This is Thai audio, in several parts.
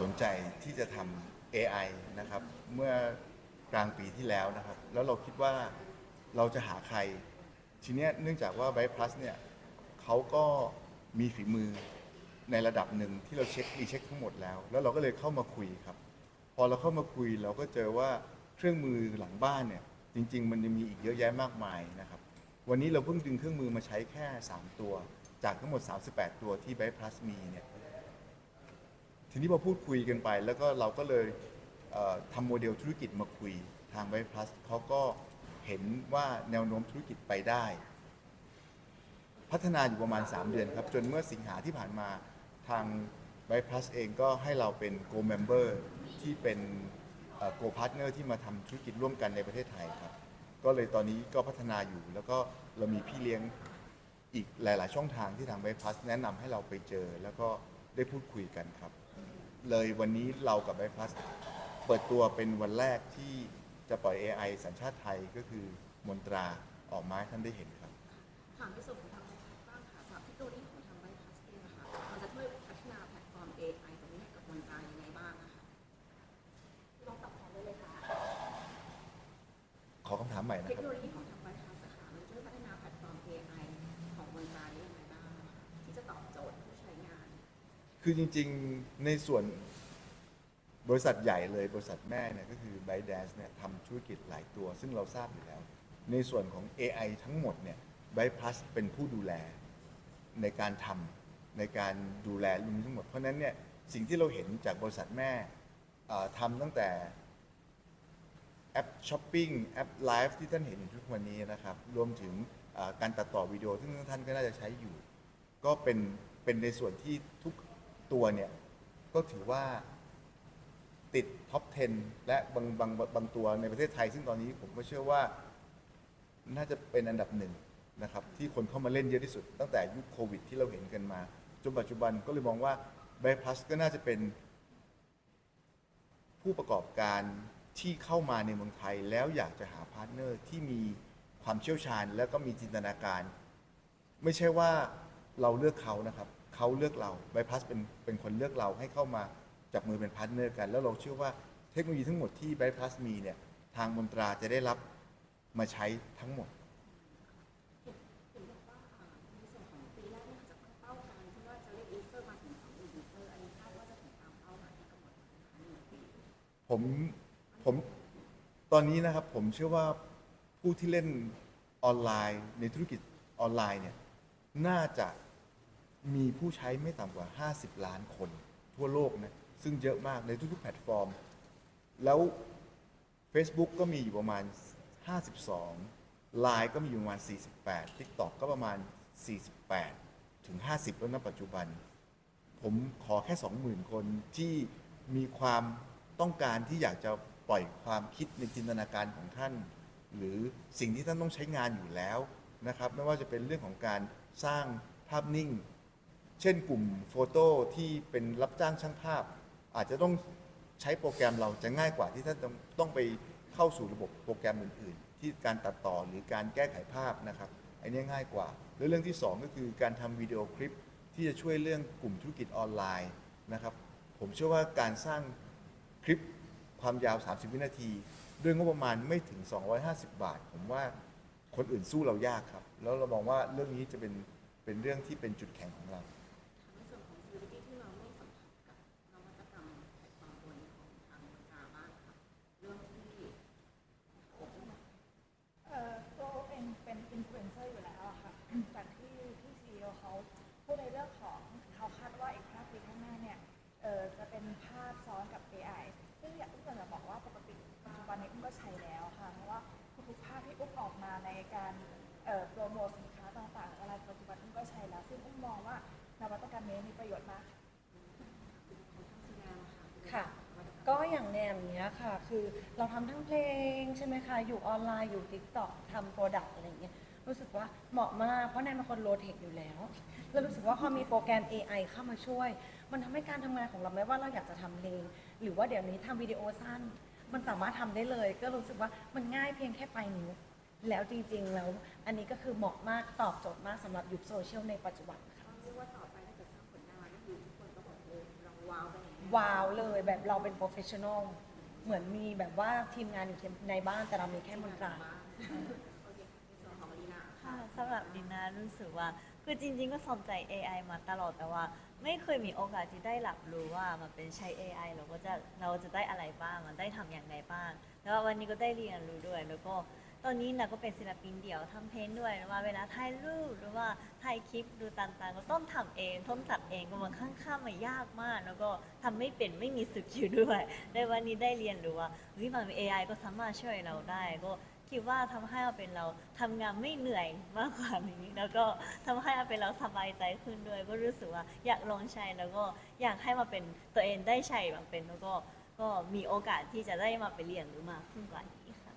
สนใจที่จะทำ AI นะครับ เมื่อกลางปีที่แล้วนะครับ แล้วเราคิดว่าเราจะหาใคร ทีเนี้ยเนื่องจากว่า b บ Plus เนี่ยเขาก็มีฝีมือในระดับหนึ่งที่เราเช็ครีเช็คทั้งหมดแล้ว แล้วเราก็เลยเข้ามาคุยครับ พอเราเข้ามาคุยเราก็เจอว่าเครื่องมือหลังบ้านเนี่ยจริง ๆ มันยังมีอีกเยอะแยะมากมายนะครับ วันนี้เราเพิ่งดึงเครื่องมือมาใช้แค่ 3 ตัว จากทั้งหมด 38 ตัวที่ b บ Plus มีเนี่ย ทีนี้พอพูดคุยกันไป แล้วก็เราก็เลยเอ่อทำโมเดลธุรกิจมาคุยทางไบพลัสเขาก็เห็นว่าแนวโน้มธุรกิจไปได้ พัฒนาอยู่ประมาณ 3 เดือนครับ จนเมื่อสิงหาที่ผ่านมาทางไบพลัสเองก็ให้เราเป็น Go Member ที่เป็นเอ่อ Go Partner ที่มาทำธุรกิจร่วมกันในประเทศไทยครับ ก็เลยตอนนี้ก็พัฒนาอยู่ แล้วก็เรามีพี่เลี้ยงอีกหลาย ๆ ช่องทางที่ทางไบพลัสแนะนำให้เราไปเจอ แล้วก็ได้พูดคุยกันครับ เลยวันนี้เรากับไบพลัสเปิดตัวเป็นวันแรกที่จะปล่อย AI สัญชาติไทยก็คือมนตราออกมาให้ท่านได้เห็นครับ ถามในส่วนของทางไบพัสบ้างค่ะสำหรับเทคโนโลยีของทางไบพัสเองอะค่ะมันจะช่วยพัฒนาแพลตฟอร์ม AI ตรงนี้ให้กับคนตายยังไงบ้างอะค่ะลองตอบแทนได้เลยค่ะ ขอคำถามใหม่นะเทคครับโนโลยีของ คือจริงๆในส่วนบริษัทใหญ่เลยบริษัทแม่เนี่ยก็คือ b y d a n c e เนี่ยทำธุรกิจหลายตัว ซึ่งเราทราบอยู่แล้ว ในส่วนของ AI ทั้งหมดเนี่ย b y Plus เป็นผู้ดูแลในการทำในการดูแลเรื่องนี้ทั้งหมด เพราะฉะนั้นเนี่ยสิ่งที่เราเห็นจากบริษัทแม่ทำตั้งแต่แอปช้อปปิ้งแอปไลฟ์ที่ท่านเห็นอยู่ทุกวันนี้นะครับ รวมถึงการตัดต่อวิดีโอซึ่ท่านก็น่าจะใช้อยู่ ก็เป็นเป็นในส่วนที่ทุก ตัวเนี่ย ก็ถือว่าติดท็อป 10 และบางบางบางตัวในประเทศไทย ซึ่งตอนนี้ผมก็เชื่อว่า น่าจะเป็นอันดับหนึ่งนะครับ ที่คนเข้ามาเล่นเยอะที่สุด ตั้งแต่ยุคโควิด ที่เราเห็นกันมาจนปัจจุบันก็เลยมองว่า b บ Plus ก็น่าจะเป็น ผู้ประกอบการที่เข้ามาในเมืองไทย แล้วอยากจะหาพาร์ทเนอร์ที่มีความเชี่ยวชาญ แล้วก็มีจินตนาการ ไม่ใช่ว่าเราเลือกเขานะครับ เขาเลือกเราไบพัสเป็นเป็นคนเลือกเราให้เข้ามาจับมือเป็นพาร์ทเนอร์กัน แล้วเราเชื่อว่าเทคโนโลยีทั้งหมดที่ไบพัสมีเนี่ยทางมนตราจะได้รับมาใช้ทั้งหมดผมผมตอนนี้นะครับผมเชื่อว่าผู้ที่เล่นออนไลน์ในธุรกิจออนไลน์เนี่ยน่าจะ มีผู้ใช้ไม่ต่ำกว่า 50 ล้านคน ทั่วโลกนะ ซึ่งเยอะมากในทุกๆแพลตฟอร์ม แล้ว Facebook ก็มีอยู่ประมาณ 52 Line ก็มีอยู่ประมาณ 48 TikTok ก็ประมาณ 48 ถึง 50 แล้วนะปัจจุบัน ผมขอแค่ 20,000 คนที่มีความต้องการที่อยากจะปล่อยความคิดในจินตนาการของท่าน หรือสิ่งที่ท่านต้องใช้งานอยู่แล้วนะครับ ไม่ว่าจะเป็นเรื่องของการสร้างภาพนิ่ง เช่นกลุ่มโฟโต้ที่เป็นรับจ้างช่างภาพ อาจจะต้องใช้โปรแกรมเราจะง่ายกว่าที่ท่านต้องต้องไปเข้าสู่ระบบโปรแกรมอื่น ๆ ที่การตัดต่อหรือการแก้ไขภาพนะครับอันนี้ง่ายกว่าแล้วเรื่องที่สองก็คือการทำวิดีโอคลิปที่จะช่วยเรื่องกลุ่มธุรกิจออนไลน์นะครับผมเชื่อว่าการสร้างคลิปความยาว 30 วินาที ด้วยงบประมาณไม่ถึง 250 บาท ผมว่าคนอื่นสู้เรายากครับ แล้วเรามองว่าเรื่องนี้จะเป็นเป็นเรื่องที่เป็นจุดแข็งของเรา ในส่วนของ security ที่เราไม่สัมผัสกับนวัตกรรมแพลตฟอร์มตัวนี้ของทางอเมริกาบ้างค่ะเรื่องที่ เอ่อตัวเองเป็นอินฟลูเอนเซอร์อยู่แล้วอะค่ะ จากที่ที่ซีอเขาพูดในเรื่องของเขาคาดว่าอีก5ปีข้างหน้าเนี่ยเอ่อจะเป็นภาพซ้อนกับ AI ซึ่งอยากอุ้มจะบอกว่าปก ติปัจจุบันนี้อุ้มก็ใช้แล้วค่ะ เพราะว่าทุกๆภาพที่อุ้มออกมาในการเอ่อโปรโมทสินค้าต่างๆอะไรปัจจุบันอุ้มก็ใช้แล้ว ซึ่งอุ้มมองว่านวัตกรรมนี้มีประโยชน์มากค่ะของทางซีแนลค่ะค่ะ ก็อย่างแนวเนี้ยค่ะ คือเราทำทั้งเพลงใช่ไหมคะ อยู่ออนไลน์ อยู่ t ิ k t o k ทำโปรดักต์อะไรอย่างเงี้ย รู้สึกว่าเหมาะมาก เพราะแนนเป็นคนโลเทคอยู่แล้ว แล้วรู้สึกว่าพอมีโปรแกรม AI เข้ามาช่วย มันทำให้การทำงานของเราไม่ว่าเราอยากจะทำเพลง หรือว่าเดี๋ยวนี้ทำวิดีโอสั้น มันสามารถทำได้เลย ก็รู้สึกว่ามันง่ายเพียงแค่ปลายนิ้ว แล้วจริงๆแล้วอันนี้ก็คือเหมาะมากตอบโจทย์มากสำหรับยุคโซเชียลในปัจจุบันค่ะเรียกว่าต่อไปถ้าเกิดสร้างผลงานแล้วคือทุกคนก็บอกเลยเราว้าวไปอย่างนี้ว้าวเลยแบบเราเป็นโปรเฟชชั่นอลเหมือนมีแบบว่าทีมงานอยู่ในบ้านแต่เรามีแค่บนกลางโอเคในส่วนของลีนาค่ะสำหรับดินารู้สึกว่าคือจริง ๆ ก็สนใจ AI มาตลอดแต่ว่าไม่เคยมีโอกาสที่ได้รับรู้ว่ามันเป็นใช้ AI เราก็จะเราจะได้อะไรบ้าง มันได้ทำอย่างไรบ้าง แล้ววันนี้ก็ได้เรียนรู้ด้วย แล้วก็ตอนนี้นะก็เป็นศิลปินเดี่ยวทำเพลงด้วยว่าเวลาถ่ายรูปหรือว่าถ่ายคลิปดูต่างๆ ก็ต้องทำเองต้องตัดเองก็มันค่อนข้างมายากมาก แล้วก็ทำไม่เป็นไม่มีสกิลด้วยในวันนี้ได้เรียนรู้ว่าเฮ้ยมัน AI ก็สามารถช่วยเราได้ก็ คิดว่าทำให้เราเป็นเราทำงานไม่เหนื่อยมากกว่านี้ แล้วก็ทำให้เราเป็นเราสบายใจขึ้นด้วย ก็รู้สึกว่าอยากลองใช้แล้วก็อยากให้มาเป็นตัวเองได้ใช้มาเป็นแล้วก็ก็มีโอกาสที่จะได้มาไปเรียนรู้มากขึ้นกว่านี้ค่ะ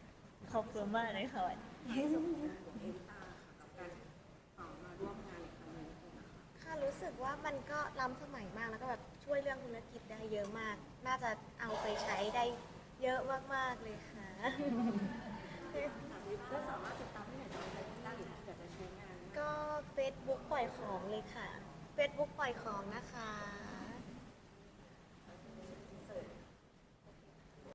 ขอบคุณมากเลยค่ะวันนี้นส่วนของเอลิตาค่ะการมาร่วมงานในครั้งนี้คะค่ะรู้สึกว่ามันก็ล้ำสมัยมากแล้วก็แบบช่วยเรื่องธุรกิจได้เยอะมาก น่าจะเอาไปใช้ได้เยอะมากๆเลยค่ะ แล้วสามารถติดตามที่ไหนได้หรืออยากจะใช้งาน ก็ Facebook ปล่อย ของเลยค่ะ Facebook ปล่อยของนะคะ